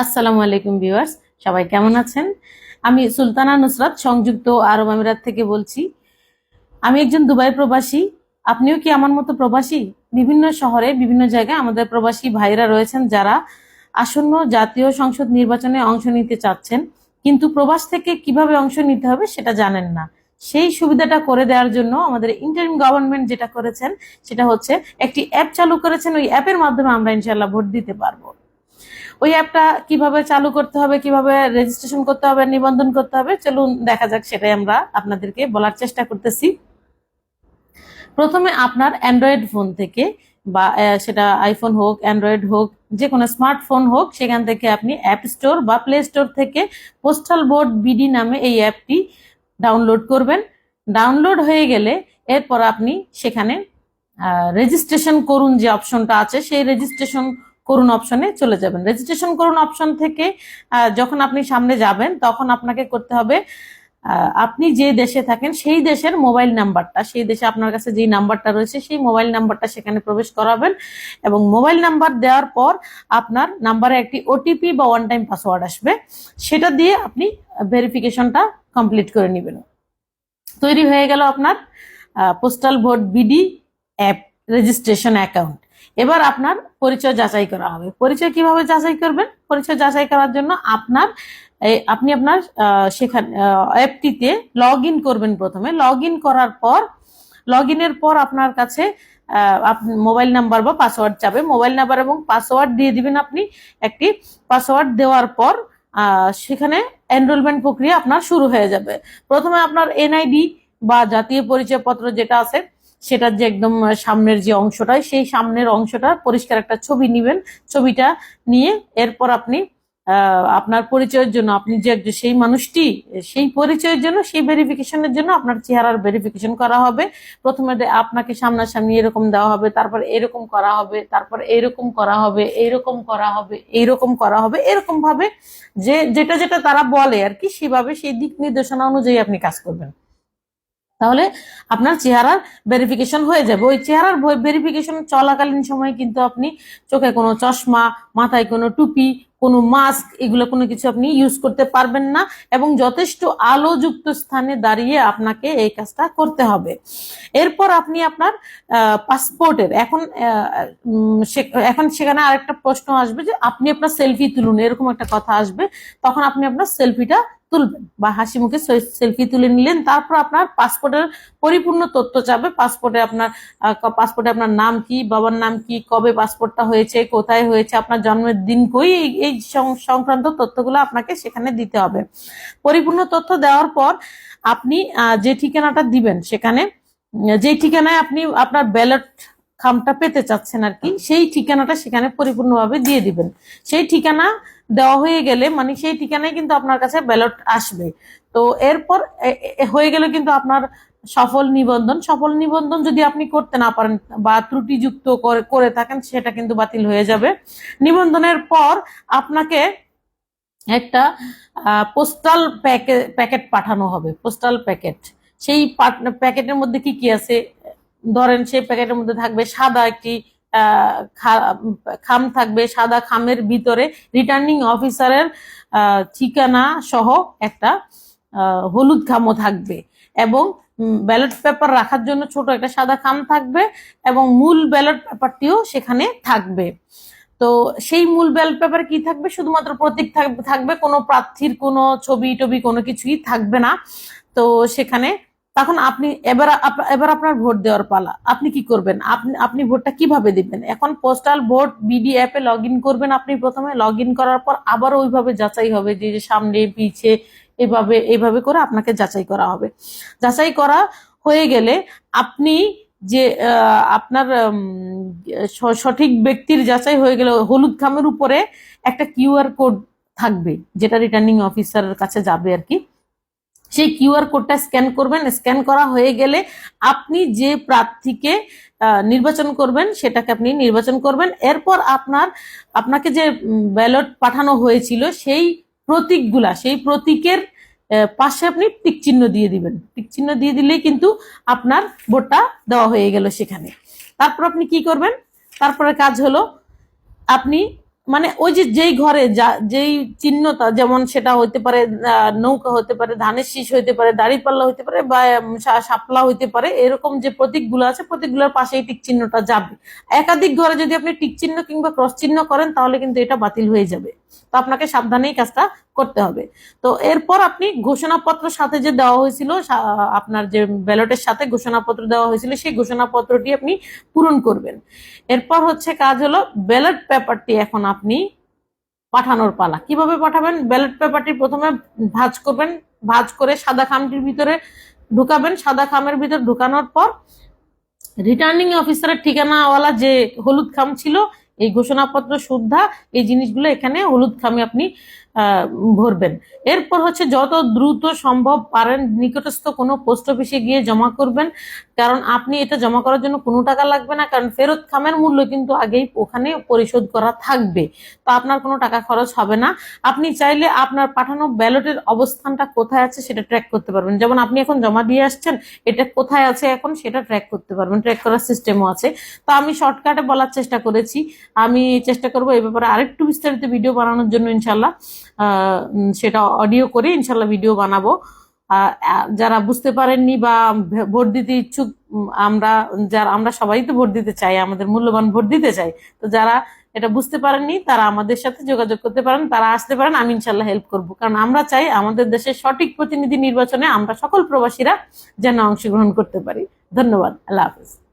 আসসালামু আলাইকুম ভিউয়ার্স, সবাই কেমন আছেন? আমি সুলতানা নুসরাত, সংযুক্ত আরব আমিরাত থেকে বলছি। আমি একজন দুবাই প্রবাসী। আপনিও কি আমার মতো প্রবাসী? বিভিন্ন শহরে, বিভিন্ন জায়গায় আমাদের প্রবাসী ভাইরা রয়েছেন যারা আসন্ন জাতীয় সংসদ নির্বাচনে অংশ নিতে চাচ্ছেন। কিন্তু প্রবাস থেকে কীভাবে অংশ নিতে হবে সেটা জানেন না। সেই সুবিধাটা করে দেওয়ার জন্য আমাদের ইন্টারিম গভর্নমেন্ট যেটা করেছেন, সেটা হচ্ছে একটি অ্যাপ চালু করেছেন। ওই অ্যাপের মাধ্যমে আমরা ইনশাল্লাহ ভোট দিতে পারব। ওই অ্যাপটা কীভাবে চালু করতে হবে, কীভাবে রেজিস্ট্রেশন করতে হবে, নিবন্ধন করতে হবে, চলুন দেখা যাক সেটাই আমরা আপনাদেরকে বলার চেষ্টা করতেছি। প্রথমে আপনার অ্যান্ড্রয়েড ফোন থেকে বা সেটা আইফোন হোক অ্যান্ড্রয়েড হোক, যে কোনো স্মার্টফোন হোক, সেখান থেকে আপনি অ্যাপ স্টোর বা প্লে স্টোর থেকে পোস্টাল বোর্ড বিডি নামে এই অ্যাপটি ডাউনলোড করবেন। ডাউনলোড হয়ে গেলে এরপর আপনি সেখানে রেজিস্ট্রেশন করুন যে অপশনটা আছে, সেই রেজিস্ট্রেশন করুন অপশনে চলে যাবেন। রেজিস্ট্রেশন করুন অপশন থেকে যখন আপনি সামনে যাবেন, তখন আপনাকে করতে হবে আপনি যে দেশে থাকেন, সেই দেশের মোবাইল নাম্বারটা সেই দেশে আপনার কাছে যেই নাম্বারটা রয়েছে, সেই মোবাইল নাম্বারটা সেখানে প্রবেশ করাবেন এবং মোবাইল নাম্বার দেওয়ার পর আপনার নাম্বারে একটি ওটিপি বা ওয়ান টাইম পাসওয়ার্ড আসবে। সেটা দিয়ে আপনি ভেরিফিকেশনটা কমপ্লিট করে নেবেন। তৈরি হয়ে গেল আপনার postal vote BD app registration account এবার আপনার পরিচয় যাচাই করা হবে। পরিচয় কীভাবে যাচাই করবেন? পরিচয় যাচাই করার জন্য আপনার আপনি আপনার সেখানে অ্যাপটিতে লগ ইন করবেন প্রথমে। লগ ইন করার পর লগ ইনের পর আপনার কাছে মোবাইল নাম্বার বা পাসওয়ার্ড চাবে। মোবাইল নাম্বার এবং পাসওয়ার্ড দিয়ে দিবেন আপনি একটি পাসওয়ার্ড দেওয়ার পর সেখানে এনরোলমেন্ট প্রক্রিয়া আপনার শুরু হয়ে যাবে। প্রথমে আপনার এনআইডি বা জাতীয় পরিচয়পত্র যেটা আছে সেটার যে একদম সামনের যে অংশটা সেই সামনের অংশটা পরিষ্কার একটা ছবি নিবেন। ছবিটা নিয়ে এরপর আপনি আপনার পরিচয়ের জন্য, আপনি যে সেই মানুষটি, সেই পরিচয়ের জন্য, সেই ভেরিফিকেশনের জন্য আপনার চেহারার ভেরিফিকেশন করা হবে। প্রথমে আপনাকে সামনাসামনি এরকম দেওয়া হবে, তারপর এরকম করা হবে, তারপর এরকম করা হবে এইরকম করা হবে এইরকম করা হবে এরকম ভাবে যে, যেটা যেটা তারা বলে আর কি, সেভাবে সেই দিক নির্দেশনা অনুযায়ী আপনি কাজ করবেন। তাহলে আপনার চেহারার ভেরিফিকেশন হয়ে যাবে। ওই চেহারার ভেরিফিকেশন চলাকালীন সময় কিন্তু আপনি চোখে কোনো চশমা, মাথায় কোনো টুপি, কোনো মাস্ক এগুলো কোনো কিছু আপনি ইউজ করতে পারবেন না এবং যথেষ্ট আলোযুক্ত স্থানে দাঁড়িয়ে আপনাকে এই কাজটা করতে হবে। এরপর আপনি আপনার পাসপোর্টের এখন এখন সেখানে আরেকটা প্রশ্ন আসবে যে আপনি আপনার সেলফি তুলুন, এরকম একটা কথা আসবে। তখন আপনি আপনার সেলফিটা তুলবেন বা হাসি মুখে সেলফি তুলে নিলেন, তারপর আপনার পাসপোর্টের পরিপূর্ণ তথ্য চাবে। পাসপোর্টে আপনার পাসপোর্টে আপনার নাম কি, বাবার নাম কি, কবে পাসপোর্টটা হয়েছে, কোথায় হয়েছে, আপনার জন্মের দিন কই, এই- সংক্রান্ত তথ্যগুলো আপনাকে সেখানে দিতে হবে। পরিপূর্ণ তথ্য দেওয়ার পর আপনি যে ঠিকানাটা দিবেন সেখানে, যে ঠিকানায় আপনি আপনার ব্যালট খামটা পেতে চাচ্ছেন আর কি, সেই ঠিকানাটা সেখানে পরিপূর্ণভাবে দিয়ে দিবেন। সেই ঠিকানা দেওয়া হয়ে গেলে মানে সেই ঠিকানায় কিন্তু আপনার কাছে ব্যালট আসবে। তো এরপর হয়ে গেলে কিন্তু আপনার সফল নিবন্ধন। সফল নিবন্ধন যদি আপনি করতে না পারেন বা ত্রুটিযুক্ত করে থাকেন, সেটা কিন্তু বাতিল হয়ে যাবে। নিবন্ধনের পর আপনাকে একটা পোস্টাল প্যাকেট পাঠানো হবে পোস্টাল প্যাকেট সেই প্যাকেটের মধ্যে কি কি আছে? ধরেন সেই প্যাকেটের মধ্যে থাকবে সাদা একটি খাম থাকবে সাদা খামের ভিতরে। রিটার্নিং অফিসারের ঠিকানা সহ একটা হলুদ খামও থাকবে। এবং ব্যালট পেপার রাখার জন্য ছোট একটা সাদা খাম থাকবে এবং মূল ব্যালট পেপারটিও সেখানে থাকবে। তো সেই মূল ব্যালট পেপার কি থাকবে? শুধুমাত্র প্রতীক থাকবে, কোনো প্রার্থীর কোনো ছবি টবি কোনো কিছুই থাকবে না। তো সেখানে তখন আপনি এবার এবার আপনার ভোট দেওয়ার পালা। আপনি কি করবেন? আপনি আপনি ভোটটা কীভাবে দিবেন? এখন পোস্টাল ভোট বিডি অ্যাপে লগ করবেন আপনি প্রথমে। লগ করার পর আবার ওইভাবে যাচাই হবে যে সামনে, পিছে এভাবে এভাবে করে আপনাকে যাচাই করা হবে। যাচাই করা হয়ে গেলে আপনি যে আপনার সঠিক ব্যক্তির যাচাই হয়ে গেলে হলুদ খামের উপরে একটা কিউআর কোড থাকবে, যেটা রিটার্নিং অফিসারের কাছে যাবে আর কি। সেই কিউআর কোডটা স্ক্যান করবেন, স্ক্যান করা হয়ে গেলে আপনি যে প্রার্থীকে নির্বাচন করবেন সেটাকে আপনি নির্বাচন করবেন। এরপর আপনার, আপনাকে যে ব্যালট পাঠানো হয়েছিল সেই প্রতীকগুলা, সেই প্রতীকের পাশে আপনি টিক চিহ্ন দিয়ে দিবেন। টিক চিহ্ন দিয়ে দিলেই কিন্তু আপনার ভোটটা দেওয়া হয়ে গেল সেখানে। তারপর আপনি কি করবেন? তারপরে কাজ হলো, আপনি মানে ওই যে যেই ঘরে যা, যেই চিহ্নটা, যেমন সেটা হইতে পারে নৌকা হতে পারে, ধানের শীষ হইতে পারে দাড়িপাল্লা হইতে পারে বা সাপলা হইতে পারে, এরকম যে প্রতীকগুলো আছে, প্রতীকগুলোর পাশে টিক চিহ্নটা যাবে। একাধিক ঘরে যদি আপনি টিক চিহ্ন কিংবা ক্রস চিহ্ন করেন, তাহলে কিন্তু এটা বাতিল হয়ে যাবে। তো আপনাকে সাবধানেই কাজটা করতে হবে। তো এরপর আপনি ঘোষণাপত্র সাথে যে দেওয়া হয়েছিল আপনার যে ব্যালটের সাথে ঘোষণাপত্র দেওয়া হয়েছিল, সেই ঘোষণাপত্রটি আপনি পূরণ করবেন। এরপর হচ্ছে কাজ হলো, ব্যালট পেপারটি এখন আপনি পাঠানোর পালা। কীভাবে পাঠাবেন? ব্যালট পেপারটি প্রথমে ভাঁজ করবেন, ভাঁজ করে সাদা খামটির ভিতরে ঢুকাবেন। সাদা খামের ভিতর ঢুকানোর পর রিটার্নিং অফিসারের ঠিকানাওয়ালা যে হলুদ খাম ছিল এই ঘোষণাপত্র সুদ্ধা এই জিনিসগুলো এখানে হলুদ খামে আপনি ভরবেন। এরপর হচ্ছে যত দ্রুত সম্ভব পারেন নিকটস্থ কোনো পোস্ট অফিসে গিয়ে জমা করবেন, কারণ আপনি এটা জমা করার জন্য কোনো টাকা লাগবে না, কারণ ফেরত খামের মূল্য কিন্তু আগেই ওখানে পরিশোধ করা থাকবে। তো আপনার কোনো টাকা খরচ হবে না। আপনি চাইলে আপনার পাঠানো ব্যালটের অবস্থানটা কোথায় আছে সেটা ট্র্যাক করতে পারবেন। যেমন আপনি এখন জমা দিয়ে আসছেন, এটা কোথায় আছে এখন সেটা ট্র্যাক করতে পারবেন ট্র্যাক করার সিস্টেমও আছে। তো আমি শর্টকাটে বলার চেষ্টা করেছি। আমি চেষ্টা করব এই ব্যাপারে আরেকটু বিস্তারিত ভিডিও বানানোর জন্য ইনশাল্লাহ সেটা অডিও করে ইনশাল্লাহ ভিডিও বানাবো। যারা বুঝতে পারেননি বা ভোট দিতে ইচ্ছুক আমরা, যারা, আমরা সবাই তো ভোট দিতে চাই, আমাদের মূল্যবান ভোট দিতে চাই। তো যারা এটা বুঝতে পারেননি, তারা আমাদের সাথে যোগাযোগ করতে পারেন, তারা আসতে পারেন, আমি ইনশাল্লাহ হেল্প করব। কারণ আমরা চাই আমাদের দেশের সঠিক প্রতিনিধি নির্বাচনে আমরা সকল প্রবাসীরা যেন অংশগ্রহণ করতে পারি। ধন্যবাদ, আল্লাহ হাফিজ।